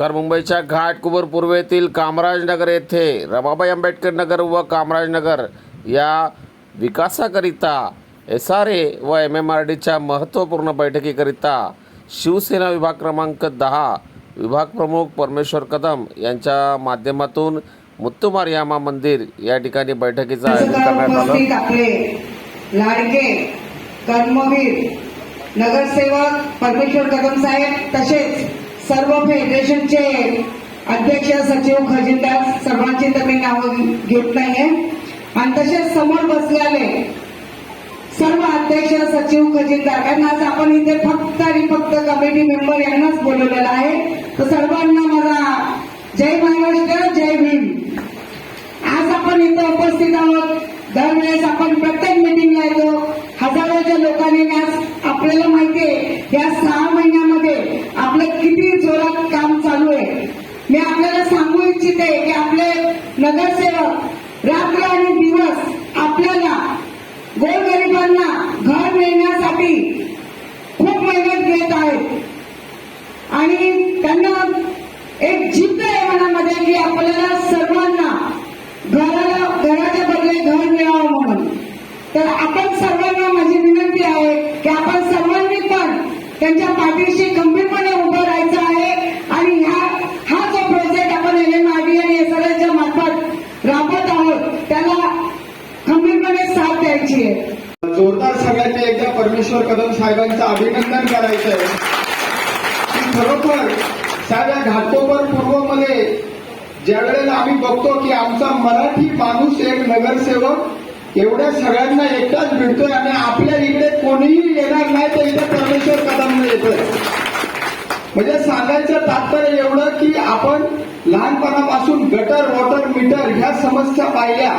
नमस्कार. मुंबईच्या घाटकुबर पूर्वेतील कामराजनगर येथे रमाबाई आंबेडकर नगर व कामराजनगर या विकासाकरिता एस आर ए व एम एम आर डीच्या महत्त्वपूर्ण बैठकीकरिता शिवसेना विभाग क्रमांक दहा विभाग प्रमुख परमेश्वर कदम यांच्या माध्यमातून मुत्तुमारियामा मंदिर या ठिकाणी बैठकीचं आयोजन करण्यात आलं. लाडके कर्मवीर नगरसेवक परमेश्वर कदम साहेब तसेच सर्व फेडरेशनचे अध्यक्ष सचिव खजिनदार सर्वांची तर मी नावं घेत नाहीये. आणि तसेच समोर बसलेले सर्व अध्यक्ष सचिव खजिनदार कारण आज आपण इथे फक्त आणि फक्त कमिटी मेंबर यांनाच बोलवलेलं आहे. तर सर्वांना माझा जय महाराष्ट्र जय भीम. आज आपण इथं उपस्थित आहोत. दरवेळेस आपण प्रत्येक मिटिंगला येतो. हजारोच्या लोकांनी आज आपल्याला माहितीये या सहा महिन्यामध्ये आपलं किती जोरात काम चालू आहे. मी आपल्याला सांगू इच्छिते की आपले नगरसेवक रात्र आणि दिवस आपल्याला गोरगरिबांना घर मिळण्यासाठी खूप मेहनत घेत आहेत. आणि त्यांना एक जिद्द आहे मनामध्ये की आपल्याला सर्वांना घराला घराच्या बदले घर मिळावं म्हणून. तर आपण सर्व आपण सर्वांनी पण त्यांच्या पाठीशी गंभीरपणे उभं राहायचं आहे. आणि ह्या हा जो प्रोजेक्ट आपण एल एम आर डी आणि एस मार्फत राबवत आहोत त्याला खंबीरपणे साथ द्यायची आहे. जोरदार सगळ्यांनी एकदा परमेश्वर कदम साहेबांचं अभिनंदन करायचंय की खरोखर साध्या घाटकोपर पूर्वमध्ये ज्या वेळेला आम्ही बघतो की आमचा मराठी माणूस एक नगरसेवक एवढ्या सगळ्यांना एकटाच भेटतोय आणि आपल्या इकडे कोणीही येणार नाही तर इथे परमेश्वर कदम येतोय. म्हणजे सांगायचं तात्पर्य एवढं की आपण लहानपणापासून गटर वॉटर मीटर ह्या समस्या पाहिल्या.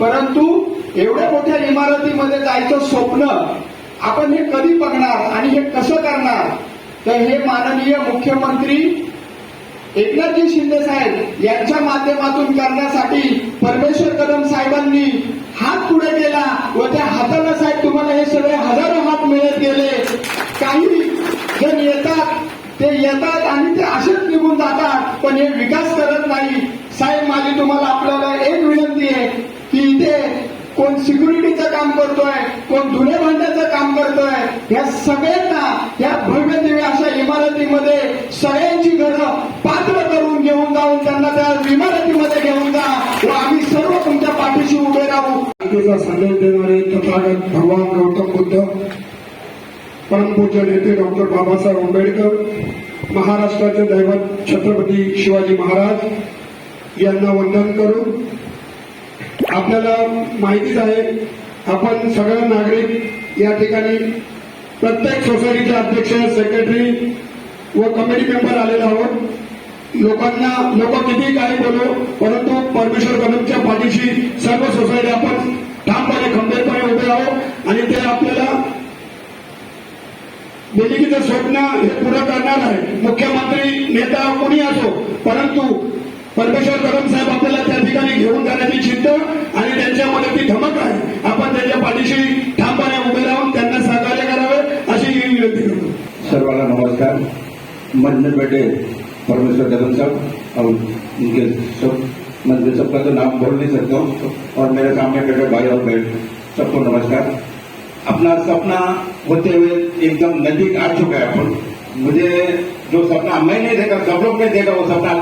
परंतु एवढ्या मोठ्या इमारतीमध्ये जायचं स्वप्न आपण हे कधी बघणार आणि हे कसं करणार? तर हे माननीय मुख्यमंत्री एकनाथजी शिंदे साहेब यांच्या माध्यमातून करण्यासाठी परमेश्वर कदम साहेबांनी हात पुढे केला व त्या हाताला साहेब तुम्हाला हे सगळे हजारो हात मिळत गेले. काही जण येतात ते येतात आणि ते असेच निघून जातात पण हे विकास करत नाही. साहेब माझी तुम्हाला आपल्याला एक विनंती आहे की इथे कोण सिक्युरिटीचं काम करतोय कोण धुणे भांड्याचं काम करतोय या सगळ्यांना या भव्य दिव्य अशा इमारतीमध्ये सगळ्यांची घरं पाच राहू संदेश देणारे तथागत भगवान गौतम बुद्ध परमपूज्य नेते डॉक्टर बाबासाहेब आंबेडकर महाराष्ट्राचे दैवत छत्रपती शिवाजी महाराज यांना वंदन करून आपल्याला माहितीच आहे आपण सगळे नागरिक या ठिकाणी प्रत्येक सोसायटीचे अध्यक्ष सेक्रेटरी व कमिटी मेंबर आलेले आहोत. लोकांना लोक किती काही बोलू परंतु परमेश्वर कदमच्या पाठीशी सर्व सोसायटी आपण ठामपणे खंबीरपणे उभे आहोत. आणि ते आपल्याला बेलिकीचं स्वप्न हे पूर्ण करणार आहे मुख्यमंत्री नेता कोणी असो परंतु परमेश्वर कदम साहेब आपल्याला त्या ठिकाणी घेऊन जाण्याची चिंत आणि त्यांच्यामध्ये ती धमक आहे. आपण त्यांच्या पाठीशी ठामपणे उभे राहून त्यांना सहकार्य करावे अशी विनंती करतो. सर्वांना नमस्कार. मंजन में परमेश्वर कदम साहब और इनके सब मैं सबका तो नाम बोल नहीं सकता हूँ और मेरे सामने बैठे भाई और बहन सबको नमस्कार। अपना सपना होते हुए एकदम नजदीक आ चुका है अपन मुझे जो सपना मैं नहीं देखा सब लोग ने देखा वो सपना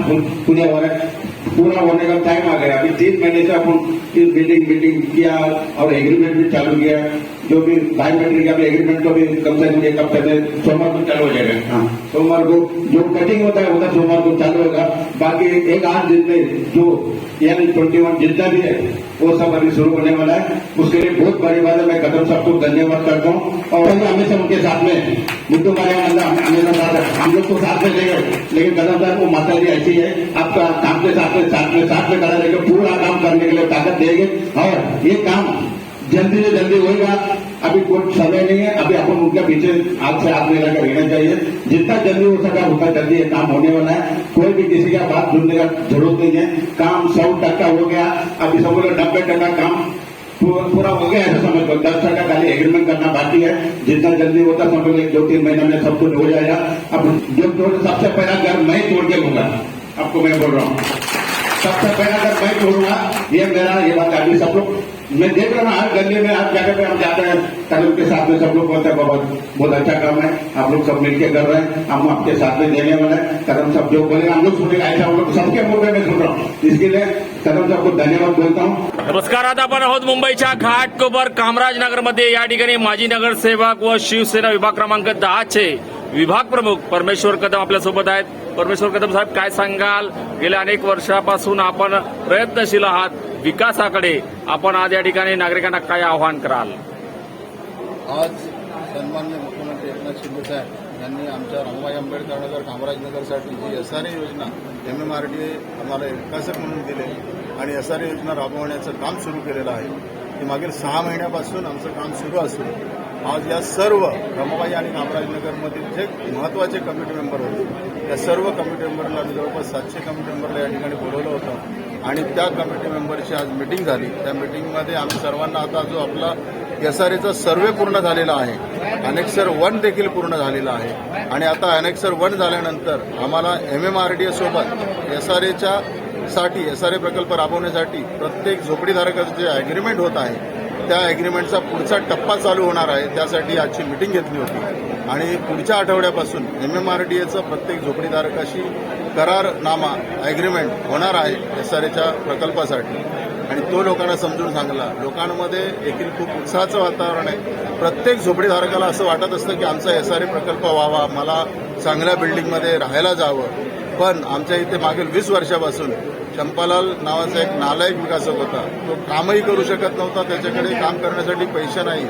पूरा हो रहा है पूरा होने का टाइम आ गया। अभी तीन महीने से अपन इस बिल्डिंग बिल्डिंग किया और एग्रीमेंट भी चालू किया। जो भी बायोमेट्रिक का भी एग्रीमेंट तो भी कम से कम एक हफ़्ते में सोमवार को चालू हो जाएगा। हाँ। सोमवार को जो कटिंग होता है वो तो सोमवार को चालू एक आठ दिन में जो यानी ट्वेंटी वन जितना भी है, वो सब अभी शुरू होने वाला है। उसके लिए बहुत बड़ी बात है मैं कदम सबको धन्यवाद करता हूँ। और हम हमेशा उनके साथ में, मुद्दों मारे हमेशा साथ हम लोग तो साथ में लेंगे लेकिन कदम साहब वो माता जी ऐसी है, आपका काम के साथ में साथ में साथ में खड़ा रहेगा पूरा काम करने के लिए ताकत देंगे। और ये काम जल्दी से जल्दी होगा अभी कोई समय नहीं है, अभी अपन उनके पीछे हाथ से हाथ मिलाकर रहना चाहिए। जितना जल्दी हो सका, उतना जल्दी ये काम होने वाला है। कोई भी किसी का बात सुनने का ज़रूरत नहीं है। काम सौ टक्का हो गया अभी सब लोग नब्बे टक्का काम पूरा हो गया, ऐसा समझ लो। दस टका खाली एग्रीमेंट करना बाकी है। जितना जल्दी होता, समझ लो दो तीन महीने में सब कुछ हो जाएगा। अब जो जो सबसे पहला घर मैं तोड़ के लूँगा। आपको मैं बोल रहा हूँ। सबसे पहला घर मैं तोड़ूँगा, ये मेरा, ये बात अभी सब लोग मैं देख रहा हूँ हर गली में हर जगह पे हम जाते हैं। कदम के साथ में सब लोग बोलते हैं बहुत बहुत अच्छा काम है। आप लोग सब मिलकर कर रहे हैं। हम आपके साथ में देने वाले हैं। कदम सब जो बोले हम लोग सुनेगा ऐसा हम लोग सबके मुद्दे में सुन रहा हूँ। इसके लिए कदम सबको धन्यवाद बोलता हूँ। नमस्कार आता आपण आहोत मुंबईच्या घाटकोपर कामराजनगरमध्ये. या ठिकाणी माजी नगरसेवक व शिवसेना विभाग क्रमांक दहाचे विभाग प्रमुख परमेश्वर कदम आपल्यासोबत आहेत. परमेश्वर कदम साहेब काय सांगाल? गेल्या अनेक वर्षापासून आपण प्रयत्नशील आहात. विकासाकडे आपण आज या ठिकाणी नागरिकांना काय आवाहन कराल? आज सन्मान्य मुख्यमंत्री एकनाथ शिंदे साहेब यांनी आमच्या रमाबाई आंबेडकर नगर कामराजनगरसाठी जी एस आर ए योजना M M R D A आम्हाला विकासक म्हणून दिले आणि एस आर ए योजना राबवण्याचं काम सुरू केलेलं आहे. की मागील सहा महिन्यापासून आमचं काम सुरू असून आज या सर्व रमाबाई आणि कामराजनगरमधील जे महत्त्वाचे कमिटी मेंबर होते त्या सर्व कमिटी मेंबरला आम्ही जवळपास सातशे कमिटी मेंबरला या ठिकाणी बोलवलं होतं. आणि त्या कमिटी मेंबरची आज मिटिंग झाली. त्या मिटिंगमध्ये आम्ही सर्वांना आता जो आपला एस आर एचा सर्वे पूर्ण झालेला आहे अनेक्सर वन देखील पूर्ण झालेला आहे. आणि आता अनेक्सर वन झाल्यानंतर आम्हाला एम एम आर डी एसोबत एस आर एच्या साठी एस आर ए प्रकल्प राबवण्यासाठी प्रत्येक झोपडीधारकाचं जे अग्रीमेंट होत आहे त्या अग्रीमेंटचा पुढचा टप्पा चालू होणार आहे त्यासाठी आजची मिटिंग घेतली होती. आणि पुढच्या आठवड्यापासून एम एम आर डी एचं प्रत्येक झोपडीधारकाशी करारनामा अग्रीमेंट होणार आहे एस आर एच्या प्रकल्पासाठी. आणि तो लोकांना समजून सांगला लोकांमध्ये देखील खूप उत्साहाचं वातावरण आहे. प्रत्येक झोपडीधारकाला असं वाटत असतं की आमचा एस आर ए प्रकल्प व्हावा मला चांगल्या बिल्डिंगमध्ये राहायला जावं. पण आमच्या इथे मागील वीस वर्षापासून चंपालाल नावाचा एक नालायक विकासक होता. तो कामही करू शकत नव्हता त्याच्याकडे काम करण्यासाठी पैसे नाही.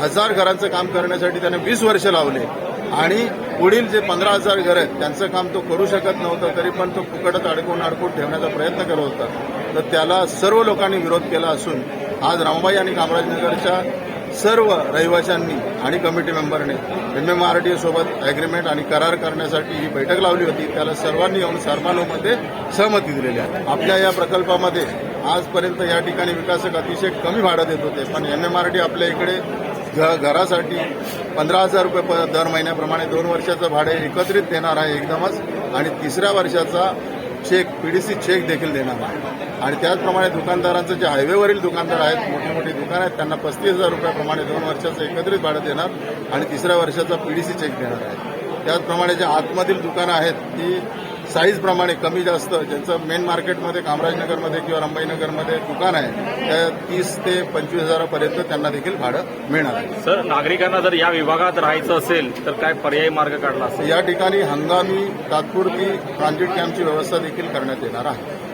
हजार घरांचं काम करण्यासाठी त्याने वीस वर्ष लावले. आणि पुढील जे पंधरा हजार घर आहेत त्यांचं काम तो करू शकत नव्हतं तरी पण तो फुकटत अडकून अडकून ठेवण्याचा प्रयत्न करत होता. तर त्याला सर्व लोकांनी विरोध केला असून आज रामबाई आणि कामराजनगरच्या सर्व रहिवाशांनी आणि committee मेंबरने M M R D A सोबत अग्रीमेंट आणि करार करण्यासाठी ही बैठक लावली होती त्याला सर्वांनी येऊन सर्वानुमध्ये सहमती दिलेली आहे. आपल्या या प्रकल्पामध्ये आजपर्यंत या ठिकाणी विकासक अतिशय कमी भाडं देत होते पण एम एम आर डी आपल्या इकडे घ घरासाठी पंधरा हजार रुपये प- दर महिन्याप्रमाणे दोन वर्षाचं भाडे एकत्रित देणार आहे एकदमच. आणि तिसऱ्या वर्षाचा चेक पीडीसी चेक देखील देणार आहे आणि त्याचप्रमाणे दुकानदारांचं जे हायवेवरील दुकानदार आहेत मोठी मोठी दुकान आहेत त्यांना पस्तीस हजार रुपयाप्रमाणे दोन वर्षाचं एकत्रित भाडं देणार आणि तिसऱ्या वर्षाचा पीडीसी चेक देणार आहे त्याचप्रमाणे जे आतमधील दुकानं आहेत ती साईजप्रमाणे कमी जास्त ज्यांचं मेन मार्केटमध्ये कामराजनगरमध्ये किंवा रंबाईनगरमध्ये दुकान आहे त्या तीस ते पंचवीस हजारापर्यंत त्यांना देखील भाडं मिळणार आहे. सर नागरिकांना जर या विभागात राहायचं असेल तर काय पर्यायी मार्ग काढला असेल? या ठिकाणी हंगामी तात्पुरती ट्रान्झिट कॅम्पची व्यवस्था देखील करण्यात येणार आहे.